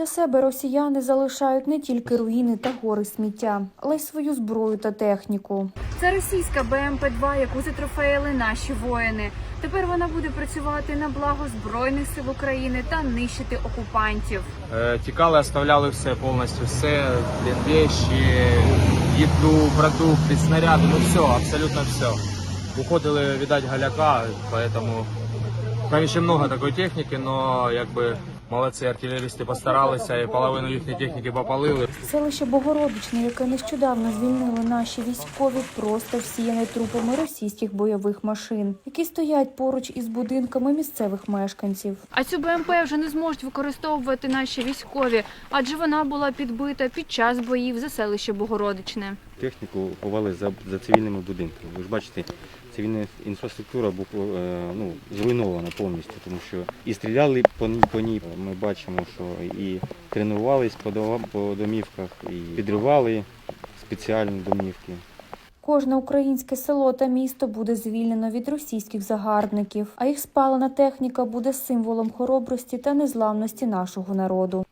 Після себе росіяни залишають не тільки руїни та гори сміття, але й свою зброю та техніку. Це російська БМП-2, яку затрофеїли наші воїни. Тепер вона буде працювати на благо збройних сил України та нищити окупантів. Е, Тікали, оставляли все повністю, все, вещи, їду, продукти, снаряди, ну все, абсолютно все. Уходили, видать, галяка, поэтому там ще много такої техніки, но якби молодці артилерісти постаралися і половину їхньої техніки попалили. Селище Богородичне, яке нещодавно звільнили наші військові, просто всіяне трупами російських бойових машин, які стоять поруч із будинками місцевих мешканців. А цю БМП вже не зможуть використовувати наші військові, адже вона була підбита під час боїв за селище Богородичне. Техніку ховали за, за цивільними будинками. Ви ж бачите, цивільна інфраструктура була е, ну, зруйнована повністю, тому що і стріляли по по ній. Ми бачимо, що і тренувались по домівках, і підривали спеціальні домівки. Кожне українське село та місто буде звільнено від російських загарбників, а їх спалена техніка буде символом хоробрості та незламності нашого народу.